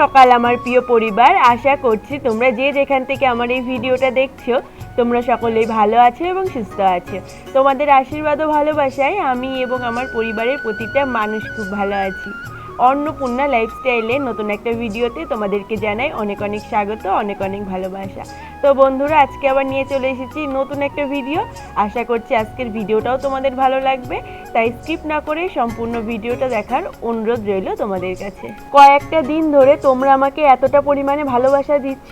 সকাল আমার প্রিয় পরিবার। আশা করছি তোমরা যে যেখান থেকে আমার এই ভিডিওটা দেখছ, তোমরা সকলেই ভালো আছো এবং সুস্থ আছো। তোমাদের আশীর্বাদ ও ভালোবাসায় আমি এবং আমার পরিবারের প্রতিটা মানুষ খুব ভালো আছি। অন্নপূর্ণা লাইফস্টাইলে নতুন একটা ভিডিওতে তোমাদেরকে জানাই অনেক অনেক স্বাগত, অনেক অনেক ভালোবাসা। তো বন্ধুরা, আজকে আবার নিয়ে চলে এসেছি নতুন একটা ভিডিও আশা করছি আজকের ভিডিওটাও তোমাদের ভালো লাগবে। তাই স্কিপ না করে সম্পূর্ণ ভিডিওটা দেখার অনুরোধ রইল তোমাদের কাছে। কয়েকটা দিন ধরে তোমরা আমাকে এতটা পরিমাণে ভালোবাসা দিচ্ছ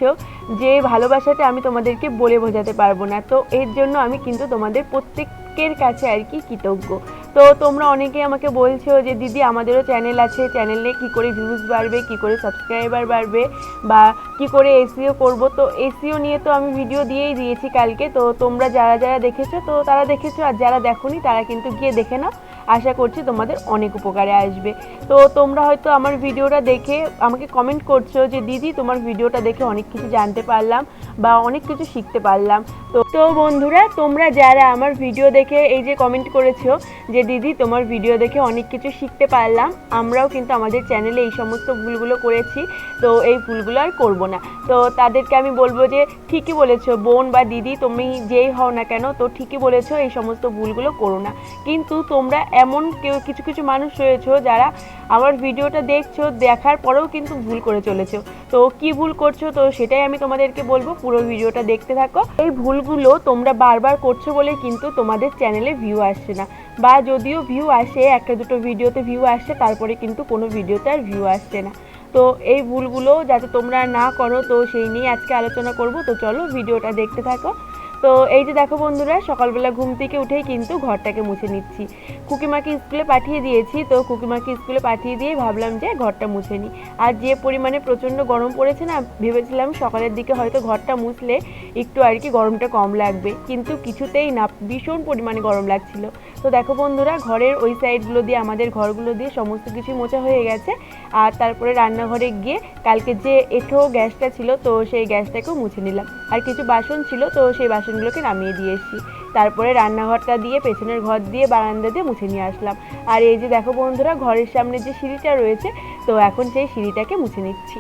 যে ভালোবাসাটা আমি তোমাদেরকে বলে বোঝাতে পারব না। তো এর জন্য আমি কিন্তু তোমাদের প্রত্যেকের কাছে আর কি কৃতজ্ঞ। তো তোমরা অনেকেই আমাকে বলছো যে, দিদি, আমাদেরও চ্যানেল আছে। চ্যানেলে কি করে ভিউজ বাড়বে, কি করে সাবস্ক্রাইবার বাড়বে বা কি করে এসিও করব? তো এসিও নিয়ে তো আমি ভিডিও দিয়েই দিয়েছি কালকে। তো তোমরা যারা যারা দেখেছ, তো তারা দেখেছ। আর যারা দেখোনি, তারা কিন্তু গিয়ে দেখে নাও। আশা করছি তোমাদের অনেক উপকারে আসবে। তো তোমরা হয়তো আমার ভিডিওটা দেখে আমাকে কমেন্ট করছ যে, দিদি, তোমার ভিডিওটা দেখে অনেক কিছু জানতে পারলাম বা অনেক কিছু শিখতে পারলাম। তো তো বন্ধুরা, তোমরা যারা আমার ভিডিও দেখে এই যে কমেন্ট করেছ যে, দিদি, তোমার ভিডিও দেখে অনেক কিছু শিখতে পারলাম। আমরাও কিন্তু আমাদের চ্যানেলে এই সমস্ত ভুলগুলো করেছি। তো এই ভুলগুলো আর করব না। তো তাদেরকে আমি বলব যে, ঠিকই বলেছ, বোন বা দিদি, তুমি যেই হও না কেন, তো ঠিকই বলেছ, এই সমস্ত ভুলগুলো করো না। কিন্তু তোমরা এমন কেউ, কিছু কিছু মানুষ রয়েছে যারা আমার ভিডিওটা দেখছ, দেখার পরেও কিন্তু ভুল করে চলেছো। তো কি ভুল করছ, তো সেটাই আমি তোমাদেরকে বলব, পুরো ভিডিওটা দেখতে থাকো। এই ভুলগুলো তোমরা বারবার করছ বলে কিন্তু তোমাদের চ্যানেলে ভিউ আসছে না। বা যদিও ভিউ আসে, একটা দুটো ভিডিওতে ভিউ আসছে তারপরে কিন্তু কোনো ভিডিওতে আর ভিউ আসছে না। তো এই ভুলগুলো যাতে তোমরা না করো, তো সেই নিয়ে আজকে আলোচনা করব। তো চলো ভিডিওটা দেখতে থাকো। তো এই যে দেখো বন্ধুরা, সকালবেলা ঘুম থেকে উঠেই কিন্তু ঘরটাকে মুছে নিচ্ছি। কুকিমাকে স্কুলে পাঠিয়ে দিয়েছি, তো কুকিমাকে স্কুলে পাঠিয়ে দিয়ে ভাবলাম যে ঘরটা মুছে নিই। আর যে পরিমাণে প্রচণ্ড গরম পড়েছে না, ভেবেছিলাম সকালের দিকে হয়তো ঘরটা মুছলে একটু আর কি গরমটা কম লাগবে। কিন্তু কিছুতেই না, ভীষণ পরিমাণে গরম লাগছিল। তো দেখো বন্ধুরা, ঘরের ওই সাইডগুলো দিয়ে, আমাদের ঘরগুলো দিয়ে সমস্ত কিছু মোছা হয়ে গেছে। আর তারপরে রান্নাঘরে গিয়ে কালকে যে এঁঠো গ্যাসটা ছিল, তো সেই গ্যাসটাকেও মুছে নিলাম। আর কিছু বাসন ছিল, তো সেই বাসনগুলোকে নামিয়ে দিয়ে এসেছি। তারপরে রান্নাঘরটা দিয়ে, পেছনের ঘর দিয়ে, বারান্দা দিয়ে মুছে নিয়ে আসলাম। আর এই যে দেখো বন্ধুরা, ঘরের সামনে যে সিঁড়িটা রয়েছে, তো এখন সেই সিঁড়িটাকে মুছে নিচ্ছি।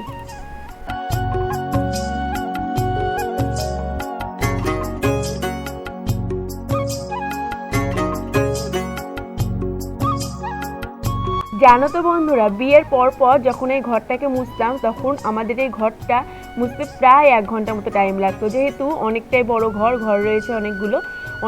জানো তো বন্ধুরা, বিয়ের পর পর যখন এই ঘরটাকে মুছতাম, তখন আমাদের এই ঘরটা মুছতে প্রায় এক ঘণ্টার মতো টাইম লাগতো। যেহেতু অনেকটাই বড় ঘর ঘর রয়েছে অনেকগুলো।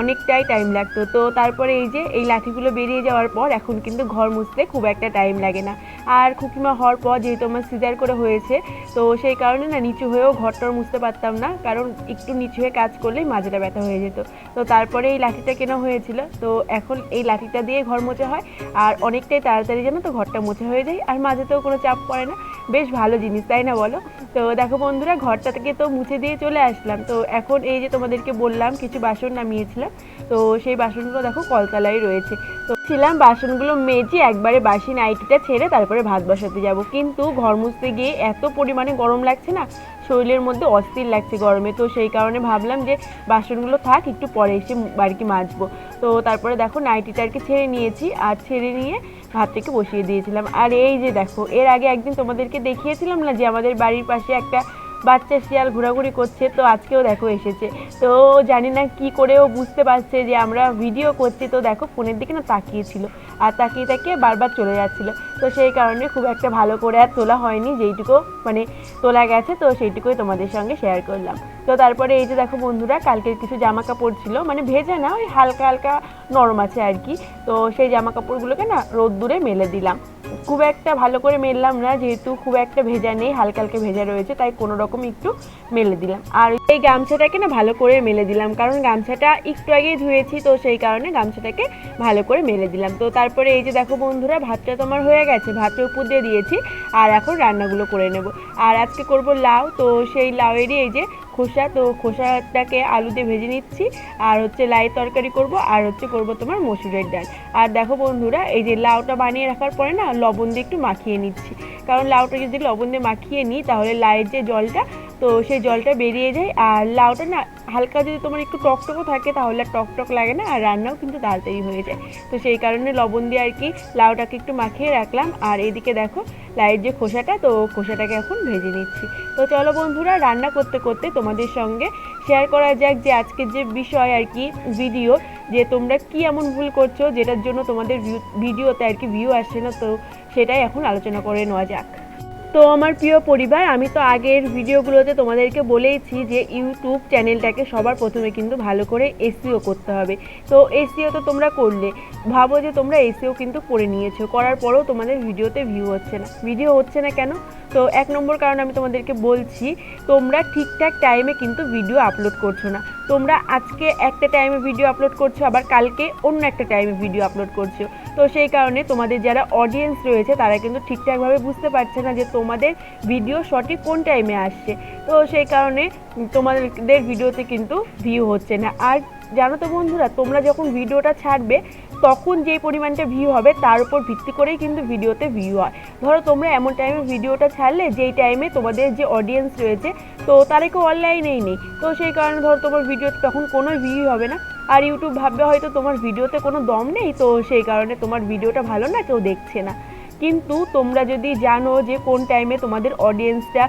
অনেকটাই টাইম লাগতো। তো তারপরে এই যে, এই লাঠিগুলো বেরিয়ে যাওয়ার পর এখন কিন্তু ঘর মুছতে খুব একটা টাইম লাগে না। আর খুকিমা হওয়ার পর যেহেতু আমার সিজার করে হয়েছে, তো সেই কারণে না নিচু হয়েও ঘরটাও মুছতে পারতাম না, কারণ একটু নিচু হয়ে কাজ করলেই মাজাটা ব্যথা হয়ে যেত। তো তারপরে এই লাঠিটা কেনা হয়েছিল, তো এখন এই লাঠিটা দিয়ে ঘর মোছা হয়, আর অনেকটাই তাড়াতাড়ি যেন তো ঘরটা মোছা হয়ে যায়, আর মাঝেতেও কোনো চাপ পড়ে না। বেশ ভালো জিনিস, তাই না বলো? তো দেখো বন্ধুরা, ঘরটা থেকে তো মুছে দিয়ে চলে আসলাম। তো এখন এই যে তোমাদেরকে বললাম, কিছু বাসন নামিয়েছিলাম। তো সেই বাসনগুলো দেখো কলতলায় রয়েছে। তো ছিলাম, বাসনগুলো মেজে একবারে বাসি নাইটিটা ছেড়ে তারপরে ভাত বসাতে যাব। কিন্তু ঘর মুছতে গিয়ে এত পরিমাণে গরম লাগছে না শরীরের মধ্যে অস্থির লাগছে গরমে। তো সেই কারণে ভাবলাম যে বাসনগুলো থাক, একটু পরে এসে বাড়িকে মাজবো। তো তারপরে দেখো নাইটিটা আর কি ছেড়ে নিয়েছি আর ছেড়ে নিয়ে ভাতটাকে বসিয়ে দিয়েছিলাম। আর এই যে দেখো, এর আগে একদিন তোমাদেরকে দেখিয়েছিলাম না যে আমাদের বাড়ির পাশে একটা বাচ্চা শিয়াল ঘোরাঘুরি করছে, তো আজকেও দেখো এসেছে। তো জানি না কি করে ও বুঝতে পারছে যে আমরা ভিডিও করছি, তো দেখো ফোনের দিকে না তাকিয়েছিল আর তাকিয়ে তাকিয়ে বারবার চলে যাচ্ছিল। তো সেই কারণে খুব একটা ভালো করে আর তোলা হয়নি, যেইটুকু মানে তোলা গেছে, তো সেইটুকুই তোমাদের সঙ্গে শেয়ার করলাম। তো তারপরে এই যে দেখো বন্ধুরা, কালকের কিছু জামা কাপড় ছিল মানে ভেজা না, ওই হালকা হালকা নরম আছে আর কি। তো সেই জামা কাপড়গুলোকে না রোদ্দুরে মেলে দিলাম। খুব একটা ভালো করে মেললাম না, যেহেতু খুব একটা ভেজা নেই, হালকা হালকা ভেজা রয়েছে, তাই কোনো রকম একটু মেলে দিলাম। আর এই গামছাটাকে না ভালো করে মেলে দিলাম, কারণ গামছাটা একটু আগেই ধুয়েছি, তো সেই কারণে গামছাটাকে ভালো করে মেলে দিলাম। তো তারপরে এই যে দেখো বন্ধুরা, ভাতটা তোমার হয়ে গেছে, ভাতের উপর দিয়ে দিয়েছি, আর এখন রান্নাগুলো করে নেব। আর আজকে করব লাউ, তো সেই লাউয়েরই এই যে খোসা, তো খোসাটাকে আলু দিয়ে ভেজে নিচ্ছি। আর হচ্ছে লাই তরকারি করব, আর হচ্ছে করব তোমার মসুরের ডাল। আর দেখো বন্ধুরা, এই যে লাউটা বানিয়ে রাখার পরে না, লবণ দিয়ে একটু মাখিয়ে নিচ্ছি। কারণ লাউটা যদি লবণ দিয়ে মাখিয়ে নিই, তাহলে লাইয়ের যে জলটা, তো সেই জলটা বেরিয়ে যায়। আর লাউটা না, হালকা যদি তোমার একটু টকটকও থাকে, তাহলে আর টকটক লাগে না, আর রান্নাও কিন্তু তাড়াতাড়ি হয়ে যায়। তো সেই কারণে লবণ দিয়ে আর কি লাউটাকে একটু মাখিয়ে রাখলাম। আর এদিকে দেখো, লাইয়ের যে খোসাটা, তো খোসাটাকে এখন ভেজে নিচ্ছি। তো চলো বন্ধুরা, রান্না করতে করতে তোমাদের সঙ্গে শেয়ার করা যাক যে আজকের যে বিষয় আর কি ভিডিও যে তোমরা কি এমন ভুল করছ যেটার জন্য তোমাদের ভিডিওতে আর কি ভিউ আসছে না, তো সেটাই এখন আলোচনা করে নেওয়া যাক। তো আমার প্রিয় পরিবার, আমি তো আগের ভিডিওগুলোতে তোমাদেরকে বলেইছি যে ইউটিউব চ্যানেলটাকে সবার প্রথমে কিন্তু ভালো করে এসিও করতে হবে। তো এসিও তো তোমরা করলে। ভাবো যে তোমরা এসিও কিন্তু করে নিয়েছো, করার পরেও তোমাদের ভিডিওতে ভিউ হচ্ছে না। ভিডিও হচ্ছে না কেন? তো এক নম্বর কারণ আমি তোমাদেরকে বলছি, তোমরা ঠিকঠাক টাইমে কিন্তু ভিডিও আপলোড করছ না। তোমরা আজকে একটা টাইমে ভিডিও আপলোড করছ, আবার কালকে অন্য একটা টাইমে ভিডিও আপলোড করছ। তো সেই কারণে তোমাদের যারা অডিয়েন্স রয়েছে, তারা কিন্তু ঠিকঠাকভাবে বুঝতে পারছে না যে তোমাদের ভিডিও সঠিক কোন টাইমে আসছে। তো সেই কারণে তোমাদের ভিডিওতে কিন্তু ভিউ হচ্ছে না। আর জানো তো বন্ধুরা, তোমরা যখন ভিডিওটা ছাড়বে, তখন যেই পরিমাণটা ভিউ হবে, তার উপর ভিত্তি করেই কিন্তু ভিডিওতে ভিউ হয়। ধরো তোমরা এমন টাইমে ভিডিওটা ছাড়লে, যেই টাইমে তোমাদের যে অডিয়েন্স রয়েছে, তো তারা কেউ অনলাইনেই নেই। তো সেই কারণে ধরো তোমার ভিডিওতে তখন কোনো ভিউ হবে না। আর ইউটিউব ভাববে হয়তো তোমার ভিডিওতে কোনো দম নেই, তো সেই কারণে তোমার ভিডিওটা ভালো না, কেউ দেখছে না। কিন্তু তোমরা যদি জানো যে কোন টাইমে তোমাদের অডিয়েন্সটা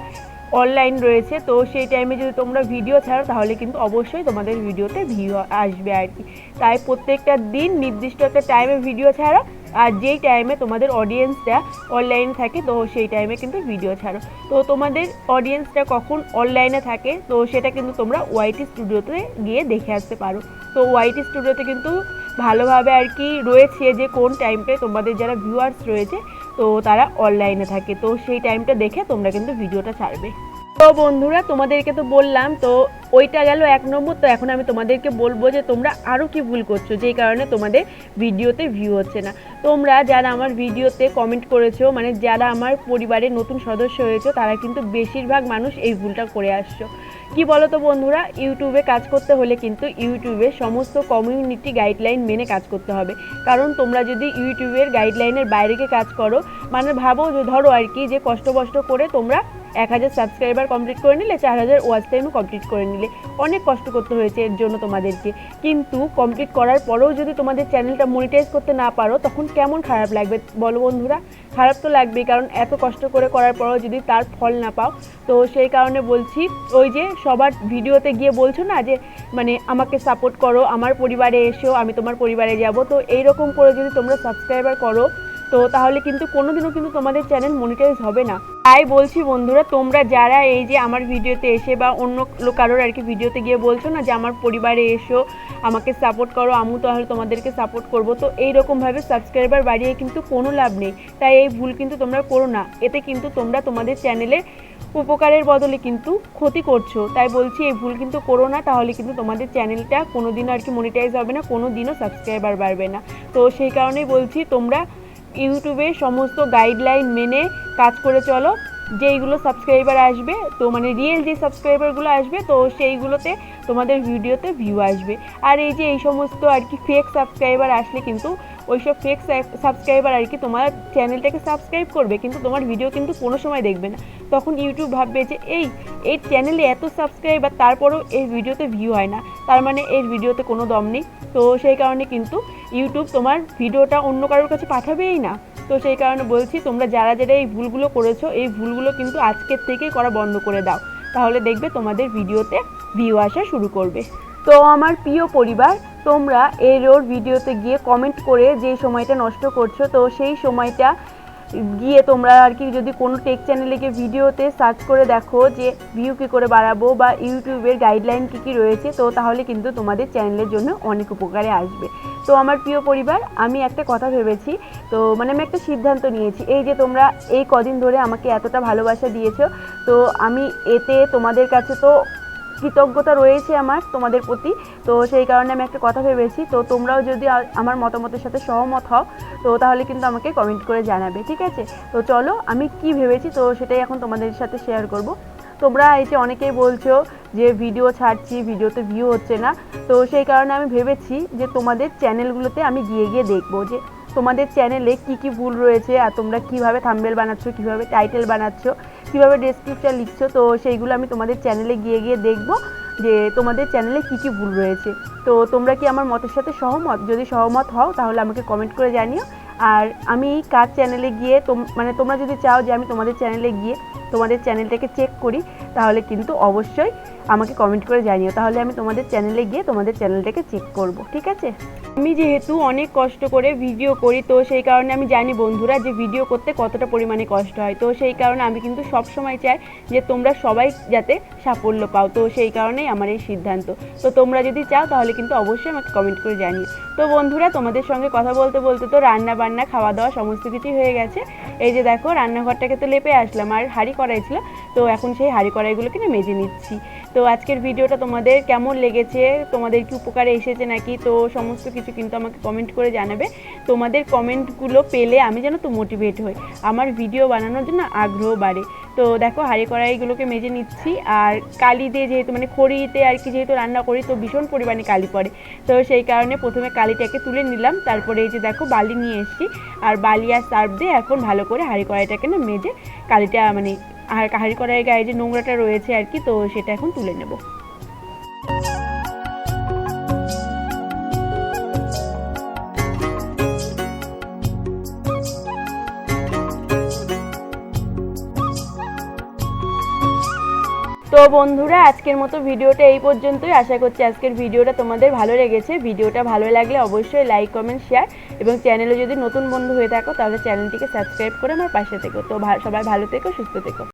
অনলাইন রয়েছে, তো সেই টাইমে যদি তোমরা ভিডিও ছাড়ো, তাহলে কিন্তু অবশ্যই তোমাদের ভিডিওতে ভিউ আসবে আর কি। তাই প্রত্যেকটা দিন নির্দিষ্ট একটা টাইমে ভিডিও ছাড়ো আর যেই টাইমে তোমাদের অডিয়েন্সটা অনলাইনে থাকে, তো সেই টাইমে কিন্তু ভিডিও ছাড়ো। তো তোমাদের অডিয়েন্সটা কখন অনলাইনে থাকে, তো সেটা কিন্তু তোমরা ওয়াইটি স্টুডিওতে গিয়ে দেখে আসতে পারো। তো ওয়াইটি স্টুডিওতে কিন্তু ভালোভাবে আর কি রয়েছে যে কোন টাইমটায় তোমাদের যারা ভিউয়ার্স রয়েছে, তো তারা অনলাইনে থাকে। তো সেই টাইমটা দেখে তোমরা কিন্তু ভিডিওটা ছাড়বে। তো বন্ধুরা, তোমাদেরকে তো বললাম, তো ওইটা গেল এক নম্বর। তো এখন আমি তোমাদেরকে বলব যে, তোমরা আরও কি ভুল করছ, যেই কারণে তোমাদের ভিডিওতে ভিউ হচ্ছে না। তোমরা যারা আমার ভিডিওতে কমেন্ট করেছ মানে যারা আমার পরিবারের নতুন সদস্য হয়েছে, তারা কিন্তু বেশিরভাগ মানুষ এই ভুলটা করে আসছো। কি বলো তো বন্ধুরা, ইউটিউবে কাজ করতে হলে কিন্তু ইউটিউবে সমস্ত কমিউনিটি গাইডলাইন মেনে কাজ করতে হবে। কারণ তোমরা যদি ইউটিউবের গাইডলাইনের বাইরে গিয়ে কাজ করো মানে ভাবো ধরো আর কি, যে কষ্ট কষ্ট করে তোমরা এক হাজার সাবস্ক্রাইবার কমপ্লিট করে নিলে, চার হাজার ওয়াচ টাইমও কমপ্লিট করে নিলে। অনেক কষ্ট করতে হয়েছে এর জন্য তোমাদেরকে। কিন্তু কমপ্লিট করার পরেও যদি তোমাদের চ্যানেলটা মনিটাইজ করতে না পারো, তখন কেমন খারাপ লাগবে বলো বন্ধুরা? খারাপ তো লাগবেই, কারণ এত কষ্ট করে করার পরেও যদি তার ফল না পাও, তো সেই কারণে বলছি, ওই যে সবার ভিডিওতে গিয়ে বলছো না যে মানে আমাকে সাপোর্ট করো, আমার পরিবারে এসো, আমি তোমার পরিবারে যাব, তো এইরকম করে যদি তোমরা সাবস্ক্রাইবার করো তো তাহলে কিন্তু কোনোদিনও কিন্তু তোমাদের চ্যানেল মনিটাইজ হবে না। তাই বলছি বন্ধুরা, তোমরা যারা এই যে আমার ভিডিওতে এসে বা অন্য কারোর আর কি ভিডিওতে গিয়ে বলছো না যে আমার পরিবারে এসো, আমাকে সাপোর্ট করো আমি তাহলে তোমাদেরকে সাপোর্ট করব, তো এইরকমভাবে সাবস্ক্রাইবার বাড়িয়ে কিন্তু কোনো লাভ নেই। তাই এই ভুল কিন্তু তোমরা করো না। এতে কিন্তু তোমরা তোমাদের চ্যানেলে উপকারের বদলে কিন্তু ক্ষতি করছ। তাই বলছি এই ভুল কিন্তু করো না, তাহলে কিন্তু তোমাদের চ্যানেলটা কোনো দিনও আর কি মনিটাইজ হবে না কোনো দিনও সাবস্ক্রাইবার বাড়বে না। তো সেই কারণেই বলছি তোমরা ইউটিউবে সমস্ত গাইডলাইন মেনে কাজ করে চলো। যেইগুলো সাবস্ক্রাইবার আসবে, তো মানে রিয়েল যে সাবস্ক্রাইবারগুলো আসবে, তো সেইগুলোতে তোমাদের ভিডিওতে ভিউ আসবে। আর এই যে এই সমস্ত আর কি ফেক সাবস্ক্রাইবার আসলে কিন্তু ওইসব ফেক সাবস্ক্রাইবার আর কি তোমার চ্যানেলটাকে সাবস্ক্রাইব করবে, কিন্তু তোমার ভিডিও কিন্তু কোনো সময় দেখবে না। তখন ইউটিউব ভাববে যে, এই এই চ্যানেলে এত সাবস্ক্রাইবার তারপরেও এই ভিডিওতে ভিউ হয় না। তার মানে এর ভিডিওতে কোনো দম নেই। তো সেই কারণে কিন্তু ইউটিউব তোমার ভিডিওটা অন্য কারোর কাছে পাঠাবেই না। তো সেই কারণে বলছি, তোমরা যারা যারা এই ভুলগুলো করেছ, এই ভুলগুলো কিন্তু আজকের থেকেই করা বন্ধ করে দাও। তাহলে দেখবে তোমাদের ভিডিওতে ভিউ আসা শুরু করবে। তো আমার প্রিয় পরিবার, তোমরা এর ওর ভিডিওতে গিয়ে কমেন্ট করে যে সময়টা নষ্ট করছ, তো সেই সময়টা গিয়ে তোমরা আর কি যদি কোনো টেক চ্যানেলে গিয়ে ভিডিওতে সার্চ করে দেখো যে ভিউ কী করে বাড়াবো বা ইউটিউবের গাইডলাইন কী কী রয়েছে, তো তাহলে কিন্তু তোমাদের চ্যানেলের জন্য অনেক উপকারে আসবে। তো আমার প্রিয় পরিবার, আমি একটা কথা ভেবেছি, তো মানে আমি একটা সিদ্ধান্ত নিয়েছি, এই যে তোমরা এই কদিন ধরে আমাকে এতটা ভালোবাসা দিয়েছ, তো আমি এতে তোমাদের কাছে তো কৃতজ্ঞতা রয়েছে আমার তোমাদের প্রতি। তো সেই কারণে আমি একটা কথা ভেবেছি। তো তোমরাও যদি আমার মতামতের সাথে সহমত হও, তো তাহলে কিন্তু আমাকে কমেন্ট করে জানাবে, ঠিক আছে? তো চলো, আমি কি ভেবেছি, তো সেটাই এখন তোমাদের সাথে শেয়ার করব। তোমরা এই যে অনেকেই বলছো যে ভিডিও ছাড়ছি ভিডিওতে ভিউ হচ্ছে না। তো সেই কারণে আমি ভেবেছি যে তোমাদের চ্যানেলগুলোতে আমি গিয়ে গিয়ে দেখব যে তোমাদের চ্যানেলে কি কি ভুল রয়েছে, আর তোমরা কীভাবে থাম্বেল বানাচ্ছ, কীভাবে টাইটেল বানাচ্ছ। কীভাবে ডেসক্রিপশান লিখছো, তো সেইগুলো আমি তোমাদের চ্যানেলে গিয়ে গিয়ে দেখব যে তোমাদের চ্যানেলে কী কী ভুল রয়েছে। তো তোমরা কি আমার মতের সাথে সহমত? যদি সহমত হও, তাহলে আমাকে কমেন্ট করে জানিও। আর আমি কার চ্যানেলে গিয়ে মানে তোমরা যদি চাও যে আমি তোমাদের চ্যানেলে গিয়ে তোমাদের চ্যানেলটাকে চেক করি, তাহলে কিন্তু অবশ্যই আমাকে কমেন্ট করে জানিও। তাহলে আমি তোমাদের চ্যানেলে গিয়ে তোমাদের চ্যানেলটাকে চেক করব, ঠিক আছে? আমি যেহেতু অনেক কষ্ট করে ভিডিও করি, তো সেই কারণে আমি জানি বন্ধুরা যে ভিডিও করতে কতটা পরিমাণে কষ্ট হয়। তো সেই কারণে আমি কিন্তু সব সময় চাই যে তোমরা সবাই যাতে সাফল্য পাও। তো সেই কারণেই আমার এই সিদ্ধান্ত। তো তোমরা যদি চাও তাহলে কিন্তু অবশ্যই আমাকে কমেন্ট করে জানিও। তো বন্ধুরা, তোমাদের সঙ্গে কথা বলতে বলতে তো রান্না বান্না খাওয়া দাওয়া সমস্ত কিছুই হয়ে গেছে। এই যে দেখো, রান্নাঘরটাকে তো লেপে আসলাম, আর হাঁড়ি কড়াই ছিল, তো এখন সেই হাঁড়ি কড়াইগুলোকে না মেজে নিচ্ছি। তো আজকের ভিডিওটা তোমাদের কেমন লেগেছে? তোমাদের কি উপকারে এসেছে নাকি? তো সমস্ত কিছু কিন্তু আমাকে কমেন্ট করে জানাবে। তোমাদের কমেন্টগুলো পেলে আমি যেন তো মোটিভেট হই। আমার ভিডিও বানানোর জন্য আগ্রহ বাড়ে। তো দেখো, হাঁড়ি কড়াইগুলোকে মেজে নিচ্ছি। আর কালি দিয়ে যেহেতু মানে খড়িতে আর কি যেহেতু রান্না করি, তো ভীষণ পরিমাণে কালি পড়ে। তো সেই কারণে প্রথমে কালিটাকে তুলে নিলাম। তারপরে এই যে দেখো, বালি নিয়ে এসেছি। আর বালি আর সার্ফ দিয়ে এখন ভালো করে হাঁড়ি কড়াইটাকে না মেজে কালিটা মানে আর কাহারি কড়াইয়ের গায়ে যে নোংরাটা রয়েছে আর কি, তো সেটা এখন তুলে নেব। তো বন্ধুরা, আজকের মতো ভিডিওটা এই পর্যন্তই। আশা করছি আজকের ভিডিওটা তোমাদের ভালো লেগেছে। ভিডিওটা ভালো লাগলে অবশ্যই লাইক, কমেন্ট, শেয়ার এবং চ্যানেলে যদি নতুন বন্ধু হয়ে থাকো, তাহলে চ্যানেলটিকে সাবস্ক্রাইব করে আমার পাশে থেকো। তো সবাই ভালো থেকো, সুস্থ থেকো।